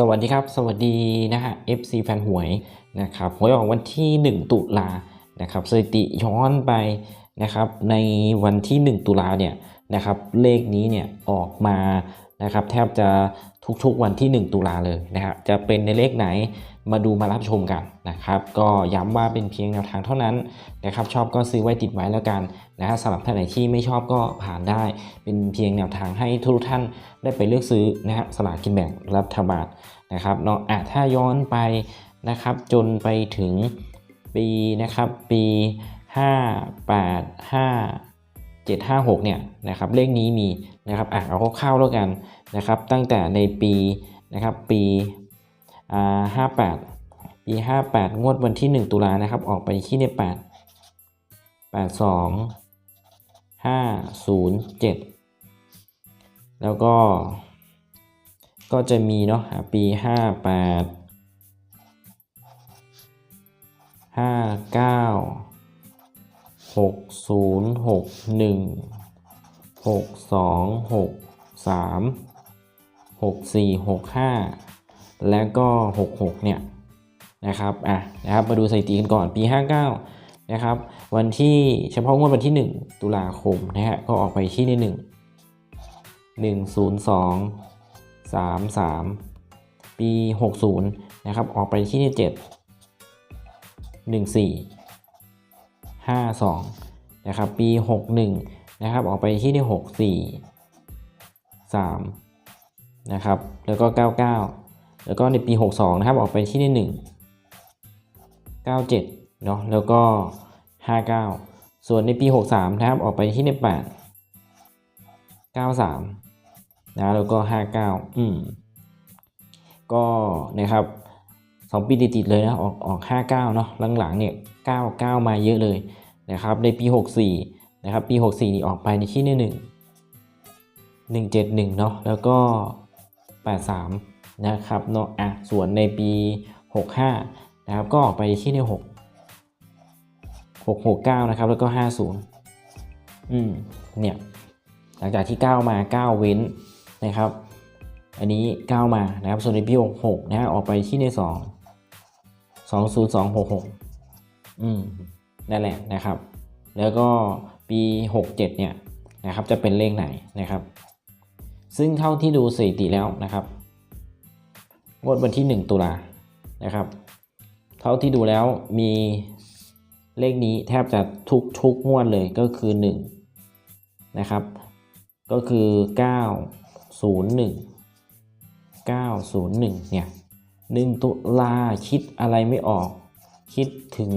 สวัสดีครับ สวัสดีนะฮะ FC แฟนหวยนะครับหวยออกวันที่ 1 ตุลานะครับสถิติย้อนไปนะครับในวันที่ 1 ตุลาเนี่ยนะครับเลขนี้เนี่ยออกมานะครับแทบจะ ทุกๆวันที่ 1 ตุลาเลยนะครับจะเป็นในเลขไหนมาดูมารับชมกันนะครับก็ย้ำว่าเป็นเพียงแนวทางเท่านั้นนะครับชอบก็ซื้อไว้ติดไว้แล้วกันนะฮะสำหรับท่านไหนที่ไม่ชอบก็ผ่านได้ เป็นเพียงแนวทางให้ทุกท่านได้ไปเลือกซื้อนะฮะสลากกินแบ่งรัฐบาลนะครับเนาะอะถ้าย้อนไปนะครับจนไปถึงปีนะครับปี 5 8 5 7 5 6เนี่ยนะครับเลขนี้มีนะครับอะเอาคร่าวๆแล้วกันนะครับตั้งแต่ในปีนะครับปีอ่า58 ปี 58 งวดวันที่ 1 ตุลานะครับออกไปที่เนี่ย8 82 507 แล้วก็ก็จะมีเนาะ อะปี58 59 60 61 62 63 64 65แล้วก็66เนี่ยนะครับอะนะครับมาดูสถิติกันก่อนปี59นะครับ วันที่เฉพาะงวดวันที่ 1 ตุลาคมนะฮะก็ออกไปที่ใน1 102 33 ปี 60 นะครับ ออกไปที่ใน7 14 52นะครับปี 61นะครับออกไปที่ใน64 3นะครับแล้วก็ 99 แล้วก็ในปี 62นะครับออกไปที่ใน1 97เนาะแล้วก็ 59 ส่วนในปี 63นะครับออกไปที่ใน8 93นะแล้วก็ 59 อืมก็นะครับ สองปีติดๆเลยนะออกออก 59 เนาะหลังๆเนี่ย99 มาเยอะเลยนะครับในปี 64 นะครับปี 64 นี่ออกไปในที่ใน1 171 เนาะแล้วก็ 83 นะครับเนาะอะส่วนในปี 65 นะครับก็ออกไปที่ใน6 669 นะครับแล้วก็ 50 อืมเนี่ยหลังจากที่ 9 มา 9 เว้นนะครับอันนี้ 9 มานะครับ ส่วนในปี 66 นะฮะออกไปที่ใน 2 20266อืมนั่นแหละนะครับ แล้วก็ปี67เนี่ยนะครับจะเป็นเลขไหนนะครับ ซึ่งเท่าที่ดูสถิติแล้วนะครับงวดวันที่ 1 ตุลานะครับ เท่าที่ดูแล้วมีเลขนี้แทบจะทุกทุกงวดเลยก็คือ1นะครับ ก็คือ 901 901เนี่ย 1ตุลาคิดอะไรไม่ออก คิดถึง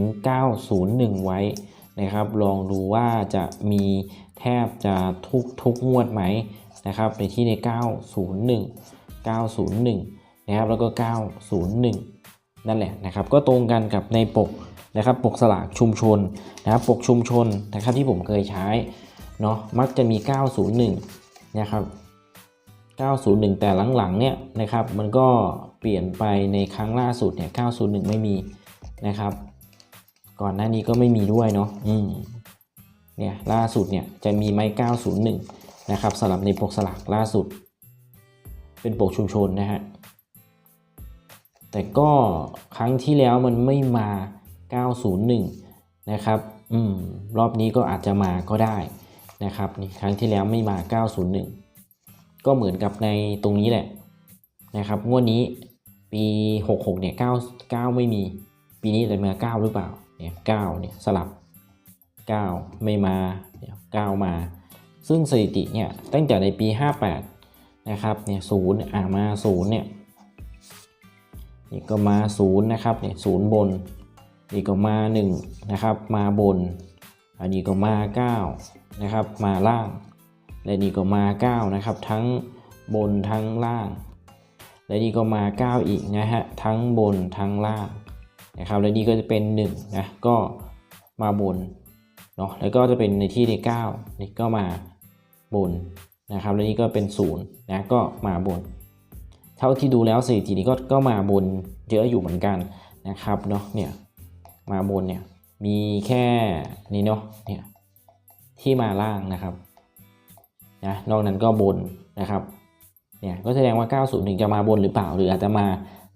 901 ไว้นะครับ ลองดูว่าจะมีแทบจะทุกทุกงวดไหมนะครับ ในที่ใน 901 901 นะครับ แล้วก็ 901 นั่นแหละนะครับ ก็ตรงกันกับในปกนะครับ ปกสลากชุมชนนะครับ ปกชุมชนนะครับที่ผมเคยใช้เนาะ มักจะมี 901 นะครับ 901 แต่หลังๆเนี่ยนะครับมันก็เปลี่ยนไปในครั้งล่าสุดเนี่ย901 ไม่มีนะครับ ก่อนหน้านี้ก็ไม่มีด้วยเนาะอืมเนี่ยล่าสุดเนี่ยจะมีไม้901 นะครับสำหรับในปกสลากล่าสุด เป็นปกชุมชนนะฮะแต่ก็ครั้งที่แล้วมันไม่มา 901 นะครับอืมรอบนี้ก็อาจจะมาก็ได้นะครับนี่ครั้งที่แล้วไม่มา 901 ก็เหมือนกับในตรงนี้แหละนะครับงวดนี้ปี 66เนี่ย9 9 ไม่มี ปีนี้จะมา9หรือเปล่าเนี่ย9เนี่ยสลับ 9 ไม่มาเดี๋ย9มา ซึ่งสถิติเนี่ยตั้งแต่ในปี 58นะครับเนี่ยศูนย์อ่ามาศูนย์เนี่ยนี่ก็มาศูนย์นะครับเนี่ยศูนย์บนนี่ก็มา1นะครับมาบนอันนี้ก็มา9นะครับมาล่าง และนี่ก็มา 9 นะครับ ทั้งบนทั้งล่าง และนี่ก็มา 9 อีกนะฮะทั้งบนทั้งล่างนะครับและนี่ก็จะเป็น1นะก็มาบนเนาะแล้วก็จะเป็นในที่ใน9นี่ก็มาบนนะครับและนี่ก็เป็น0นะก็มาบน เท่าที่ดูแล้วสถิตินี้ก็ก็มาบนเยอะอยู่เหมือนกันนะครับเนาะเนี่ยมาบนเนี่ยมีแค่นี้เนาะเนี่ยที่มาล่างนะครับ นะนอกนั้นก็บนนะครับเนี่ยก็แสดงว่า 901จะมาบนหรือเปล่า หรืออาจจะมา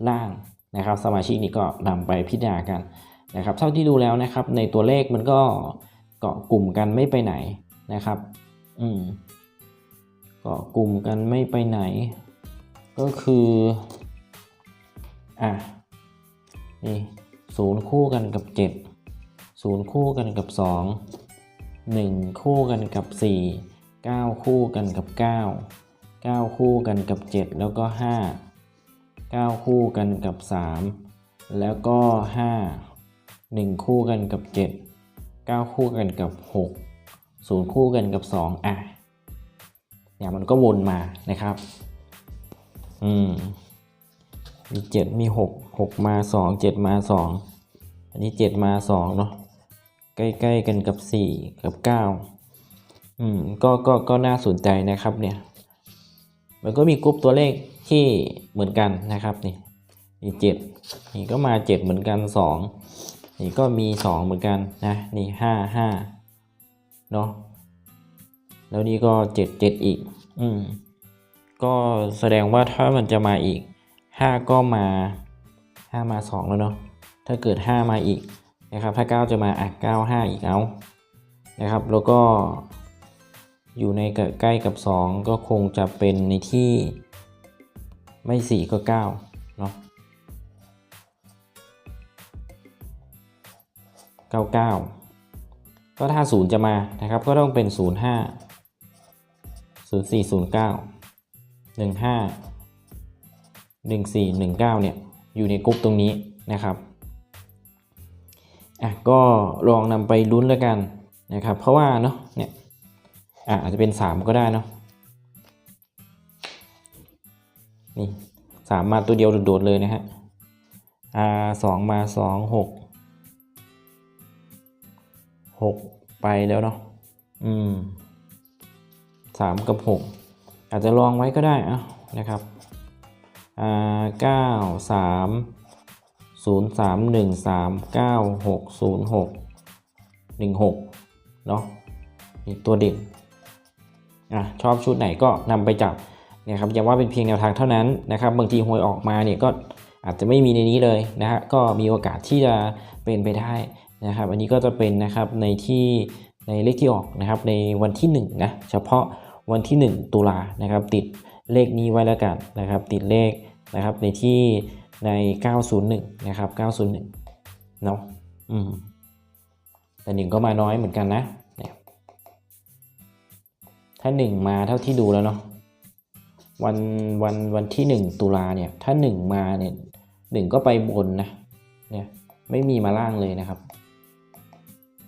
ล่างนะครับ สมาชิกนี่ก็นำไปพิจารณากันนะครับเท่าที่ดูแล้วนะครับ ในตัวเลขมันก็เกาะกลุ่มกันไม่ไปไหนนะครับอืมเกาะกลุ่มกันไม่ไปไหน ก็คืออะนี่ศูนย์คู่กันกับ7ศูนย์คู่กันกับ 2 1 คู่กันกับ 4 9 คู่กันกับ 9 9 คู่กันกับ 7 แล้วก็ 5 9 คู่กันกับ 3 แล้วก็ 5 1 คู่กันกับ 7 9 คู่กันกับ 6 0 คู่กันกับ 2 อะเนี่ยมันก็วนมานะครับ อืม มีเจ็ดมีหกหกมาสองเจ็ดมาสองอันนี้เจ็ดมาสองเนาะใกล้ ๆ กันกับสี่กับเก้า อืมก็ก็ก็น่าสนใจนะครับเนี่ยมันก็มีกรุ๊ปตัวเลขที่เหมือนกันนะครับนี่นี่เจ็ดนี่ก็มาเจ็ดเหมือนกันสองนี่ก็มีสองเหมือนกันนะนี่ห้าห้าเนาะแล้วนี่ก็เจ็ดเจ็ดอีก อืมก็แสดงว่าถ้ามันจะมาอีก5ก็มา5มา2แล้วเนาะถ้าเกิด5มาอีกนะครับถ้า9จะมาอะ9 5อีกเอานะครับ แล้วก็ อยู่ในใกล้กับ 2 ก็คงจะเป็นในที่ไม่ 4 ก็9เนาะ99 ก็ถ้า 0 จะมานะครับ ก็ต้องเป็น 05 04 09 15 14 19 เนี่ย อยู่ในกรุ๊ปตรงนี้นะครับอะก็ลองนำไปลุ้นแล้วกันนะครับ เพราะว่าเนาะเนี่ย อะอาจจะเป็น3ก็ได้เนาะนี่3มมาตัวเดียวโดดๆเลยนะฮะอ่า2มา2 6 6ไปแล้วเนาะอืม3กับ6อาจจะลองไว้ก็ได้อะนะครับอ่าเก้าสามศูนย์สามหนึ่งสามเก้าหกศูนย์หกหนึ่งหกเนาะนี่ตัวเด่น อะชอบชุดไหนก็นำไปจับเนี่ยครับย่าว่าเป็นเพียงแนวทางเท่านั้นนะครับ บางทีหวยออกมาเนี่ยก็อาจจะไม่มีในนี้เลยนะฮะก็มีโอกาสที่จะเป็นไปได้นะครับ อันนี้ก็จะเป็นนะครับในที่ในเลขที่ออกนะครับในวันที่1นะเฉพาะวันที่ 1 ตุลานะครับ ติดเลขนี้ไว้แล้วกันนะครับ ติดเลขนะครับในที่ใน 901 นะครับ 901 เนาะอืมแต่หนึ่งก็มาน้อยเหมือนกันนะ ถ้าหนึ่งมาเท่าที่ดูแล้วเนาะวันวันวันที่หนึ่งตุลาเนี่ยถ้าหนึ่งมาเนี่ยหนึ่งก็ไปบนนะเนี่ยไม่มีมาล่างเลยนะครับ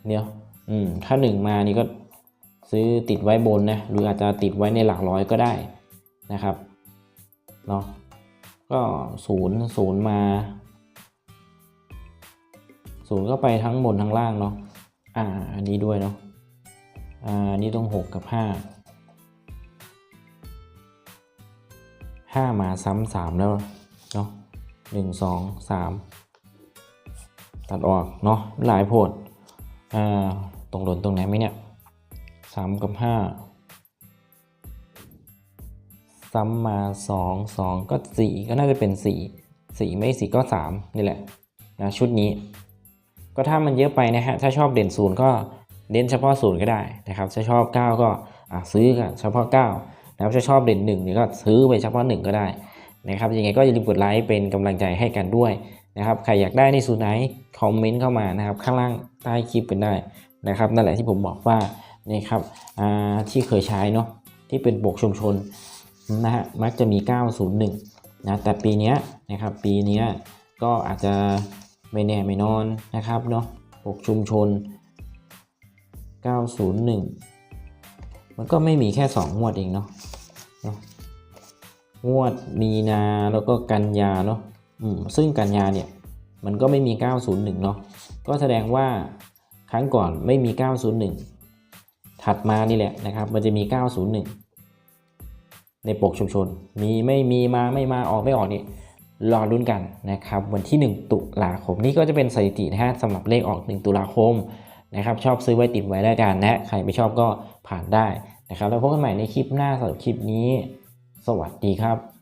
เนี่ยอืมถ้าหนึ่งมานี่ก็ซื้อติดไว้บนนะหรืออาจจะติดไว้ในหลักร้อยก็ได้นะครับเนาะก็ศูนย์ศูนย์มาศูนย์ก็ไปทั้งบนทั้งล่างเนาะอ่าอันนี้ด้วยเนาะอ่านี่ต้องหกกับห้า ห้ามาซ้ำสามแล้วเนาะหนึ่งสองสามตัดออกเนาะหลายโพดอ่าตรงหล่นตรงไหนไหมเนี่ยสามกับห้าซ้ำมา2 2ก็4ก็น่าจะเป็น4 4ไม่4ก็3นี่แหละนะชุดนี้ ก็ถ้ามันเยอะไปนะฮะถ้าชอบเด่น0ก็เด่นเฉพาะ0ก็ได้นะครับถ้าชอบ 9 ก็อะซื้อกันเฉพาะ 9 นะครับถ้าชอบเด่น1เนี่ยก็ซื้อไปเฉพาะ1ก็ได้นะครับยังไงก็อย่าลืมกดไลค์เป็นกำลังใจให้กันด้วยนะครับใครอยากได้ในสูตรไหนคอมเมนต์เข้ามานะครับข้างล่างใต้คลิปเป็นได้นะครับนั่นแหละที่ผมบอกว่านี่ครับที่เคยใช้เนาะที่เป็นปกชุมชนนะฮะมักจะมี 901 นะแต่ปีนี้นะครับปีนี้ก็อาจจะไม่แน่ไม่นอนนะครับเนาะปกชุมชน 901 มันก็ไม่มีแค่2งวดเองเนาะเนาะงวดมีนาแล้วก็กันยาเนาะอืมซึ่งกันยาเนี่ยมันก็ไม่มี 901 เนาะก็แสดงว่าครั้งก่อนไม่มี 901 ถัดมานี่แหละนะครับ มันจะมี 901 ในปกชุมชน มีไม่มีมาไม่มาออกไม่ออกนี่รอรุ่นกันนะครับ วันที่ 1 ตุลาคม นี่ก็จะเป็นสถิตินะฮะสำหรับเลขออก 1 ตุลาคม นะครับชอบซื้อไว้ติดไว้แล้วกันนะใครไม่ชอบก็ผ่านได้นะครับแล้วพบกันใหม่ในคลิปหน้าสำหรับคลิปนี้สสวัสดีครับ